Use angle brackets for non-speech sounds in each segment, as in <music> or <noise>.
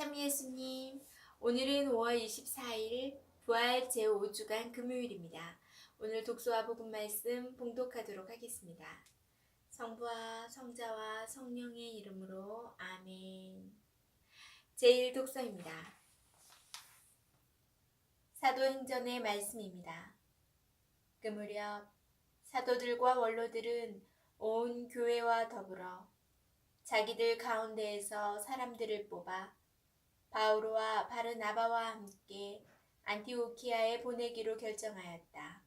참 예수님, 오늘은 5월 24일 부활 제5주간 금요일입니다. 오늘 독서와 복음 말씀 봉독하도록 하겠습니다. 성부와 성자와 성령의 이름으로 아멘. 제1 독서입니다. 사도행전의 말씀입니다. 그 무렵 사도들과 원로들은 온 교회와 더불어 자기들 가운데에서 사람들을 뽑아 바오로와 바르나바와 함께 안티오키아에 보내기로 결정하였다.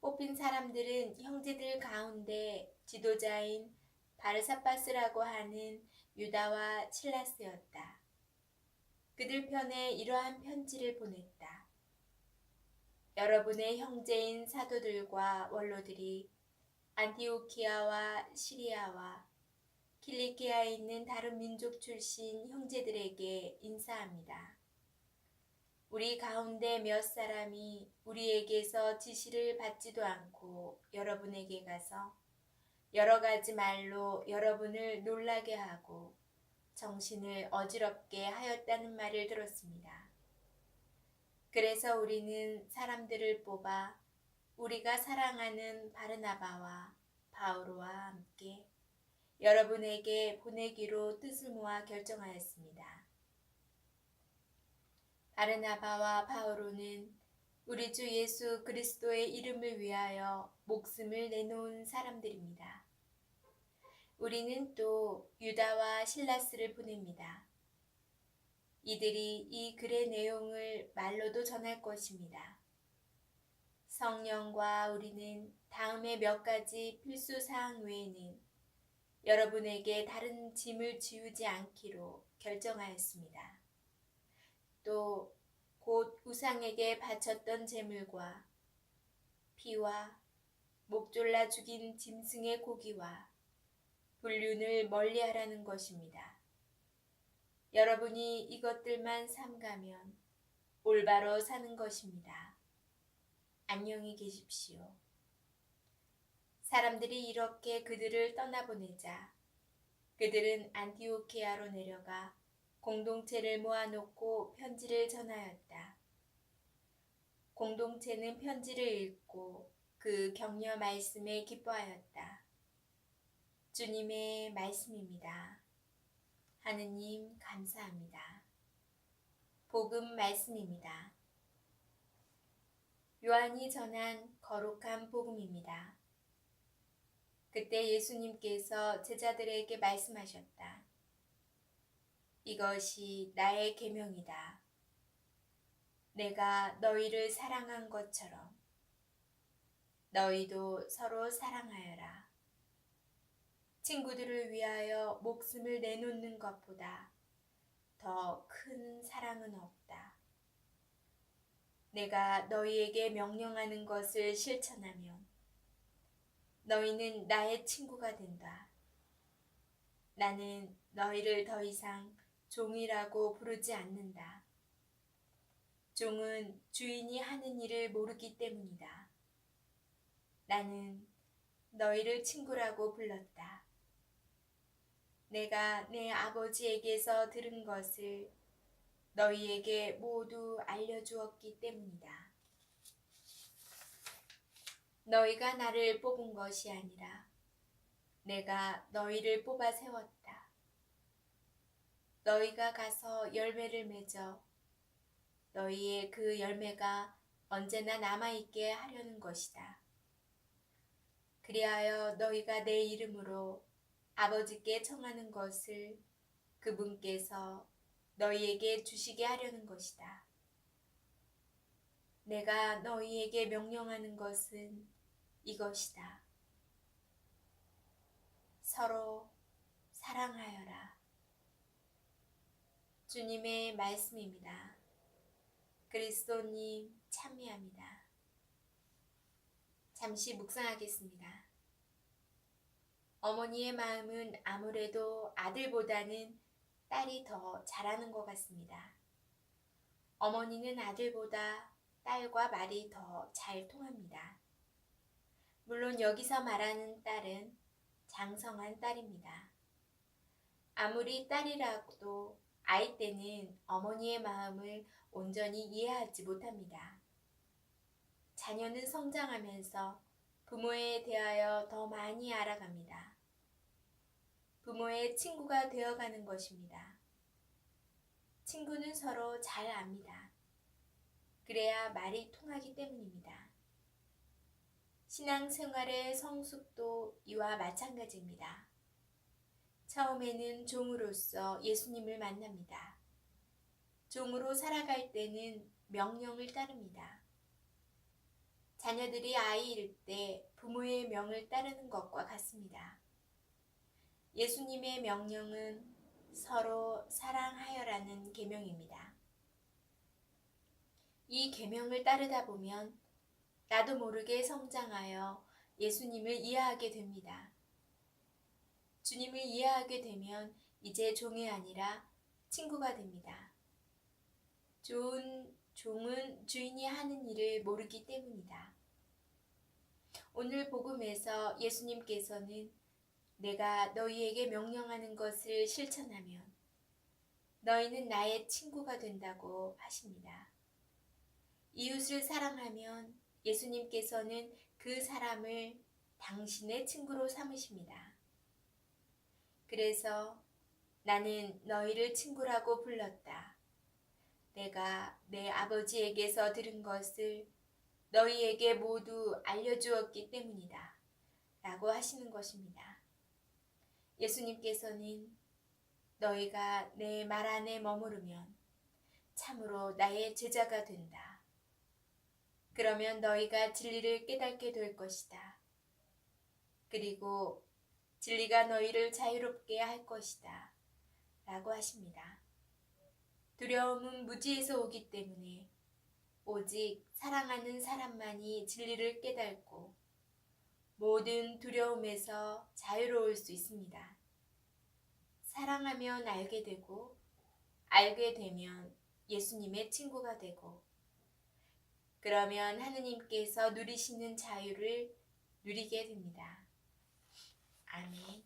뽑힌 사람들은 형제들 가운데 지도자인 바르사바스라고 하는 유다와 칠라스였다. 그들 편에 이러한 편지를 보냈다. 여러분의 형제인 사도들과 원로들이 안티오키아와 시리아와 킬리키아에 있는 다른 민족 출신 형제들에게 인사합니다. 우리 가운데 몇 사람이 우리에게서 지시를 받지도 않고 여러분에게 가서 여러 가지 말로 여러분을 놀라게 하고 정신을 어지럽게 하였다는 말을 들었습니다. 그래서 우리는 사람들을 뽑아 우리가 사랑하는 바르나바와 바오로와 함께 여러분에게 보내기로 뜻을 모아 결정하였습니다. 바르나바와 바오로는 우리 주 예수 그리스도의 이름을 위하여 목숨을 내놓은 사람들입니다. 우리는 또 유다와 실라스를 보냅니다. 이들이 이 글의 내용을 말로도 전할 것입니다. 성령과 우리는 다음에 몇 가지 필수 사항 외에는 여러분에게 다른 짐을 지우지 않기로 결정하였습니다. 또 곧 우상에게 바쳤던 제물과 피와 목졸라 죽인 짐승의 고기와 불륜을 멀리하라는 것입니다. 여러분이 이것들만 삼가면 올바로 사는 것입니다. 안녕히 계십시오. 사람들이 이렇게 그들을 떠나보내자 그들은 안티오키아로 내려가 공동체를 모아놓고 편지를 전하였다. 공동체는 편지를 읽고 그 격려 말씀에 기뻐하였다. 주님의 말씀입니다. 하느님 감사합니다. 복음 말씀입니다. 요한이 전한 거룩한 복음입니다. 그때 예수님께서 제자들에게 말씀하셨다. 이것이 나의 계명이다. 내가 너희를 사랑한 것처럼 너희도 서로 사랑하여라. 친구들을 위하여 목숨을 내놓는 것보다 더 큰 사랑은 없다. 내가 너희에게 명령하는 것을 실천하면 너희는 나의 친구가 된다. 나는 너희를 더 이상 종이라고 부르지 않는다. 종은 주인이 하는 일을 모르기 때문이다. 나는 너희를 친구라고 불렀다. 내가 내 아버지에게서 들은 것을 너희에게 모두 알려주었기 때문이다. 너희가 나를 뽑은 것이 아니라 내가 너희를 뽑아 세웠다. 너희가 가서 열매를 맺어 너희의 그 열매가 언제나 남아있게 하려는 것이다. 그리하여 너희가 내 이름으로 아버지께 청하는 것을 그분께서 너희에게 주시게 하려는 것이다. 내가 너희에게 명령하는 것은 이것이다. 서로 사랑하여라. 주님의 말씀입니다. 그리스도님 참미합니다. 잠시 묵상하겠습니다. 어머니의 마음은 아무래도 아들보다는 딸이 더 잘하는 것 같습니다. 어머니는 아들보다 딸과 말이 더 잘 통합니다. 물론 여기서 말하는 딸은 장성한 딸입니다. 아무리 딸이라도 아이 때는 어머니의 마음을 온전히 이해하지 못합니다. 자녀는 성장하면서 부모에 대하여 더 많이 알아갑니다. 부모의 친구가 되어가는 것입니다. 친구는 서로 잘 압니다. 그래야 말이 통하기 때문입니다. 신앙생활의 성숙도 이와 마찬가지입니다. 처음에는 종으로서 예수님을 만납니다. 종으로 살아갈 때는 명령을 따릅니다. 자녀들이 아이일 때 부모의 명을 따르는 것과 같습니다. 예수님의 명령은 서로 사랑하여라는 계명입니다. 이 계명을 따르다 보면 나도 모르게 성장하여 예수님을 이해하게 됩니다. 주님을 이해하게 되면 이제 종이 아니라 친구가 됩니다. 좋은 종은 주인이 하는 일을 모르기 때문이다. 오늘 복음에서 예수님께서는 내가 너희에게 명령하는 것을 실천하면 너희는 나의 친구가 된다고 하십니다. 이웃을 사랑하면 예수님께서는 그 사람을 당신의 친구로 삼으십니다. 그래서 나는 너희를 친구라고 불렀다. 내가 내 아버지에게서 들은 것을 너희에게 모두 알려주었기 때문이다. 라고 하시는 것입니다. 예수님께서는 너희가 내 말 안에 머무르면 참으로 나의 제자가 된다. 그러면 너희가 진리를 깨닫게 될 것이다. 그리고 진리가 너희를 자유롭게 할 것이다. 라고 하십니다. 두려움은 무지에서 오기 때문에 오직 사랑하는 사람만이 진리를 깨닫고 모든 두려움에서 자유로울 수 있습니다. 사랑하면 알게 되고, 알게 되면 예수님의 친구가 되고, 그러면 하느님께서 누리시는 자유를 누리게 됩니다. 아멘.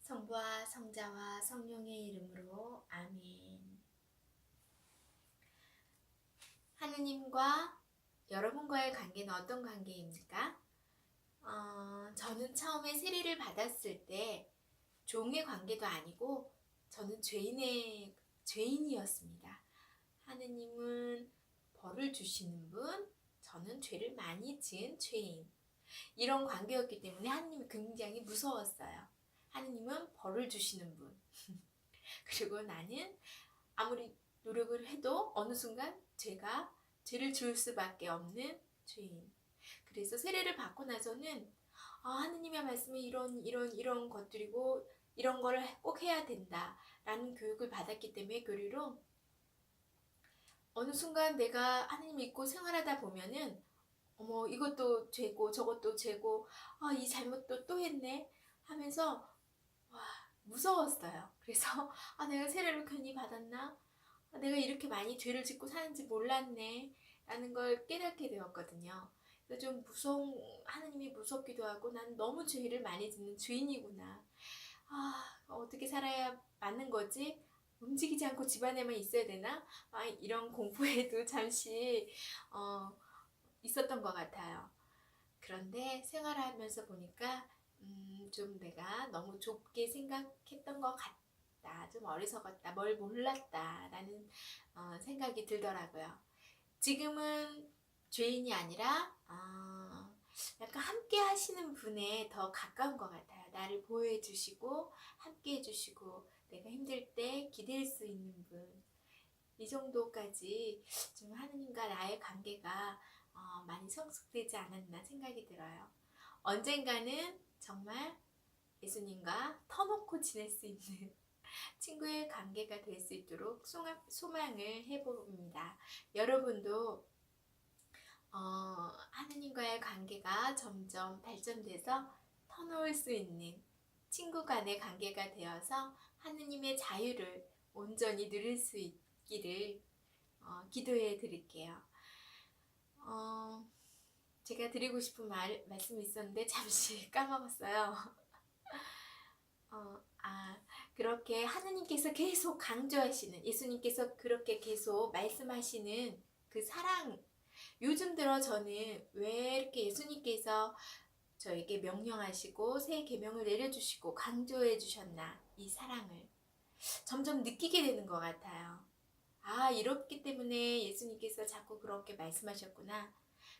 성부와 성자와 성령의 이름으로 아멘. 하느님과 여러분과의 관계는 어떤 관계입니까? 어, 저는 처음에 세례를 받았을 때 종의 관계도 아니고 저는 죄인의 죄인이었습니다. 하느님은 벌을 주시는 분, 저는 죄를 많이 지은 죄인. 이런 관계였기 때문에 하느님이 굉장히 무서웠어요. 하느님은 벌을 주시는 분. <laughs> 그리고 나는 아무리 노력을 해도 어느 순간 죄가 죄를 지을 수밖에 없는 죄인. 그래서 세례를 받고 나서는 아, 하느님의 말씀이 이런 이런 이런 것들이고 이런 거를 꼭 해야 된다라는 교육을 받았기 때문에 교리로 어느 순간 내가 하느님 믿고 생활하다 보면은 어머 이것도 죄고 저것도 죄고 아 이 잘못도 또 했네 하면서 와 무서웠어요. 그래서 <laughs> 아 내가 세례를 괜히 받았나? 아, 내가 이렇게 많이 죄를 짓고 사는지 몰랐네 라는 걸 깨닫게 되었거든요. 그래서 좀 무서운 하느님이 무섭기도 하고 난 너무 죄를 많이 짓는 죄인이구나. 아 어떻게 살아야 맞는 거지? 움직이지 않고 집안에만 있어야 되나? 아, 이런 공포에도 <laughs> 잠시 어, 있었던 것 같아요. 그런데 생활하면서 보니까 음, 좀 내가 너무 좁게 생각했던 것 같다. 좀 어리석었다. 뭘 몰랐다 라는 어, 생각이 들더라고요. 지금은 죄인이 아니라 어, 약간 함께 하시는 분에 더 가까운 것 같아요. 나를 보호해 주시고 함께 해 주시고 내가 힘들 때 기댈 수 있는 분. 이 정도까지 좀 하느님과 나의 관계가 어, 많이 성숙되지 않았나 생각이 들어요. 언젠가는 정말 예수님과 터놓고 지낼 수 있는 <laughs> 친구의 관계가 될 수 있도록 소망을 해봅니다. 여러분도 어, 하느님과의 관계가 점점 발전돼서 터놓을 수 있는 친구 간의 관계가 되어서 하느님의 자유를 온전히 누릴 수 있기를 어, 기도해 드릴게요. 어, 제가 드리고 싶은 말, 말씀이 있었는데 잠시 <laughs> 까먹었어요. <laughs> 어, 아, 그렇게 하느님께서 계속 강조하시는 예수님께서 그렇게 계속 말씀하시는 그 사랑 요즘 들어 저는 왜 이렇게 예수님께서 저에게 명령하시고 새 계명을 내려주시고 강조해 주셨나 이 사랑을 점점 느끼게 되는 것 같아요. 아 이렇기 때문에 예수님께서 자꾸 그렇게 말씀하셨구나.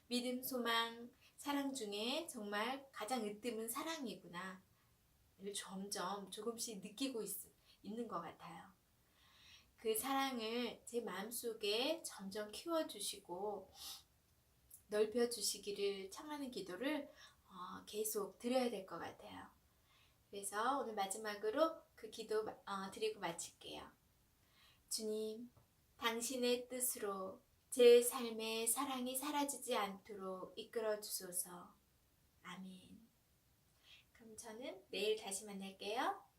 믿음, 소망, 사랑 중에 정말 가장 으뜸은 사랑이구나. 를 점점 조금씩 느끼고 있, 있는 것 같아요. 그 사랑을 제 마음속에 점점 키워주시고 넓혀주시기를 청하는 기도를 어, 계속 드려야 될 것 같아요. 그래서 오늘 마지막으로 그 기도 어, 드리고 마칠게요. 주님, 당신의 뜻으로 제 삶의 사랑이 사라지지 않도록 이끌어 주소서. 아멘. 그럼 저는 내일 다시 만날게요.